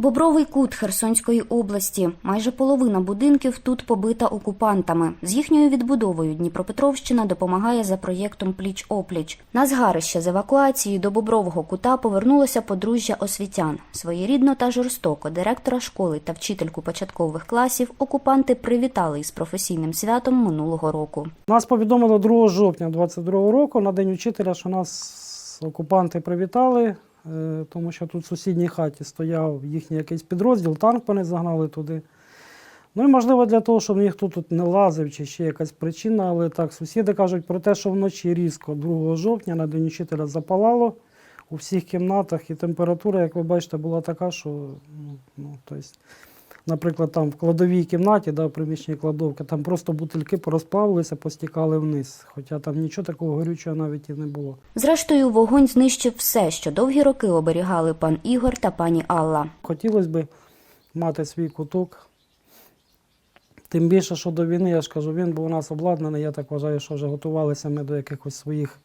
Бобровий кут Херсонської області. Майже половина будинків тут побита окупантами. З їхньою відбудовою Дніпропетровщина допомагає за проєктом Пліч опліч. На згарище з евакуації до Бобрового кута повернулося подружжя освітян. Своєрідно та жорстоко директора школи та вчительку початкових класів окупанти привітали із професійним святом минулого року. Нас повідомили 2 жовтня 22 року на День учителя, що нас окупанти привітали, тому що тут в сусідній хаті стояв їхній якийсь підрозділ, танк вони загнали туди. Ну і можливо для того, щоб ніхто тут не лазив чи ще якась причина, але так, сусіди кажуть про те, що вночі різко 2 жовтня на День учителя запалало у всіх кімнатах, і температура, як ви бачите, була така, що ну, ну, тобто, наприклад, там в кладовій кімнаті, да, в приміщенні кладовки, там просто бутильки порозплавилися, постікали вниз. Хоча там нічого такого горючого навіть і не було. Зрештою, вогонь знищив все, що довгі роки оберігали пан Ігор та пані Алла. Хотілося б мати свій куток. Тим більше, що до війни, я ж кажу, він був у нас обладнаний. Я так вважаю, що вже готувалися ми до якихось своїх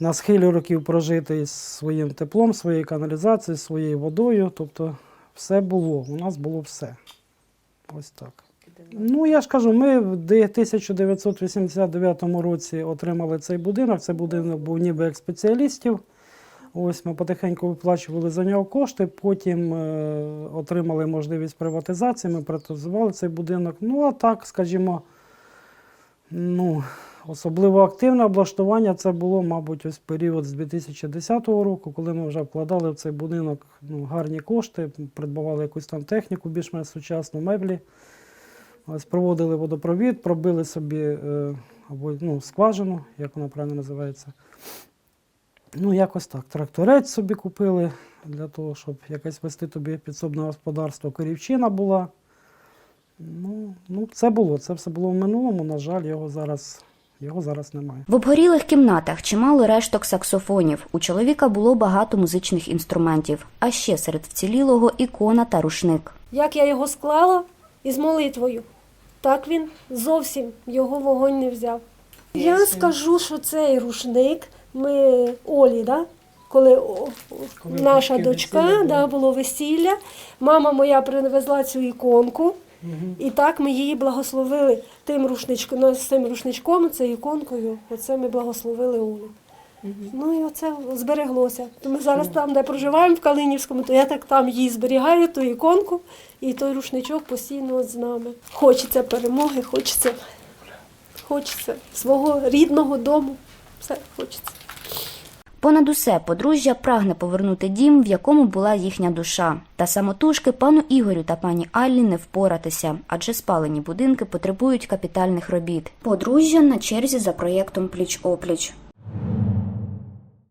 на схилі років прожити із своїм теплом, своєю каналізацією, своєю водою. Тобто все було. У нас було все. Ось так. Ну, я ж кажу, ми в 1989 році отримали цей будинок. Цей будинок був ніби як спеціалістів. Ось ми потихеньку виплачували за нього кошти, потім е, отримали можливість приватизації, ми приватизували цей будинок. Ну, а так, скажімо, ну, особливо активне облаштування це було, мабуть, ось період з 2010 року, коли ми вже вкладали в цей будинок ну, гарні кошти, придбавали якусь там техніку, більш-менш сучасну меблі. Ось проводили водопровід, пробили собі е, або, ну, скважину, як вона правильно називається. Ну, якось так. Тракторець собі купили для того, щоб якесь вести тобі підсобне господарство. Корівчина була. Ну, ну, це було. Це все було в минулому. На жаль, його зараз, його зараз немає. В обгорілих кімнатах чимало решток саксофонів. У чоловіка було багато музичних інструментів, а ще серед вцілілого ікона та рушник. Як я його склала із молитвою, так він зовсім його вогонь не взяв. Я скажу, що цей рушник ми Олі, да? коли Коли наша дочка весілля да, було. було весілля, мама моя привезла цю іконку, і так ми її благословили тим рушничком, ну, з цим рушничком, цією іконкою, оце ми благословили Олю. Ну і оце збереглося. То ми зараз там, де проживаємо в Калинівському, то я так там її зберігаю, ту іконку, і той рушничок постійно з нами. Хочеться перемоги, хочеться, хочеться свого рідного дому. Все хочеться. Понад усе подружжя прагне повернути дім, в якому була їхня душа. Та самотужки пану Ігорю та пані Аллі не впоратися, адже спалені будинки потребують капітальних робіт. Подружжя на черзі за проєктом Пліч опліч.